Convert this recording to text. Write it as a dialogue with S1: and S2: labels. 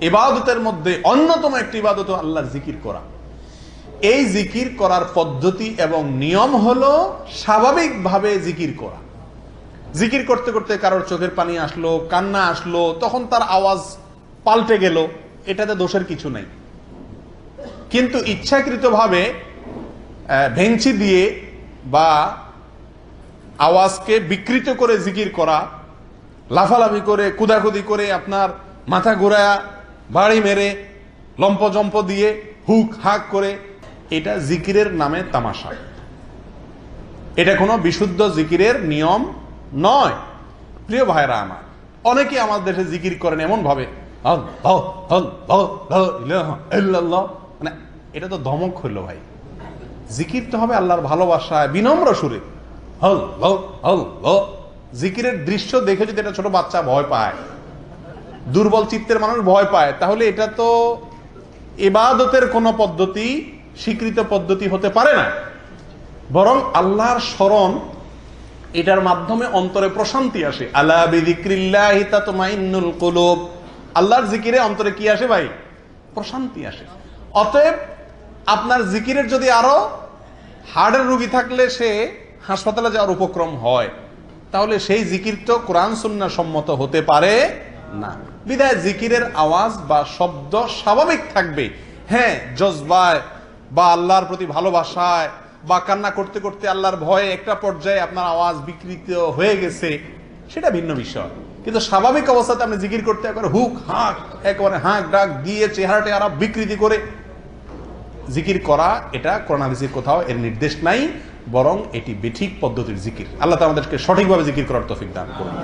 S1: ইবাদতের মধ্যে অন্যতম একটি ইবাদত আল্লাহর জিকির করা। এই জিকির করার পদ্ধতি এবং নিয়ম হলো স্বাভাবিকভাবে জিকির করা। জিকির করতে করতে কারোর চোখের পানি আসলো, কান্না আসলো, তখন তার আওয়াজ পাল্টে গেল, এটাতে দোষের কিছু নাই। কিন্তু ইচ্ছাকৃতভাবে ভেঞ্চি দিয়ে বা আওয়াজকে বিকৃত করে জিকির করা, লাফালাফি করে, কুদাকুদি করে আপনার মাথা ঘোরায়া বাড়ি মেরে লম্পজম্প দিয়ে হুক হাক করে এটা জিকিরের নামে তামাশা এটা কোনো বিশুদ্ধ জিকিরের নিয়ম নয় প্রিয় ভাইরা আমার অনেকে আমার দেশে জিকির করেন এমন ভাবে আল্লাহ, আল্লাহ, লা ইলাহা ইল্লাল্লাহ। মানে এটা তো ধমক হইল ভাই জিকির তো হবে আল্লাহর ভালোবাসায় বিনম্র সুরে আল্লাহ, আল্লাহ। জিকিরের দৃশ্য দেখে যদি একটা ছোট বাচ্চা ভয় পায় দুর্বল চিত্তের মানুষ ভয় পায়। তাহলে এটা তো এবাদতের কোনো পদ্ধতি, স্বীকৃত পদ্ধতি হতে পারে না। বরং আল্লাহর স্মরণ, এটার মাধ্যমে অন্তরে প্রশান্তি আসে। আল্লাহ বিদিক্রিল্লাহি তাতমাইন্নুল কুলুব। আল্লাহর জিকিরে অন্তরে কি আসে ভাই? প্রশান্তি আসে। অতএব আপনার জিকিরের যদি আরও হার্টের রুগী থাকলে সে হাসপাতালে যাওয়ার উপক্রম হয়, তাহলে সেই জিকির তো কোরআন সুন্না সম্মত হতে পারে। না। বিদায় জিকিরের আওয়াজ বা শব্দ স্বাভাবিক থাকবে। হ্যাঁ জজবায় বা আল্লাহর প্রতি ভালোবাসায় বা কান্না করতে করতে আল্লাহর ভয়ে একটা পর্যায়ে আপনার আওয়াজ বিকৃত হয়ে গেছে, সেটা ভিন্ন বিষয়। কিন্তু স্বাভাবিক অবস্থাতে আপনি জিকির করতে একবার হুক, হাঁক, একেবারে হাঁক, ডাক দিয়ে চেহারা টেহারা বিকৃতি করে জিকির করা, এটা কোরআন হাদিসের কোথাও এর নির্দেশ নাই, বরং এটি বেঠিক পদ্ধতির জিকির। আল্লাহ আমাদেরকে সঠিকভাবে জিকির করার তৌফিক দান করুন।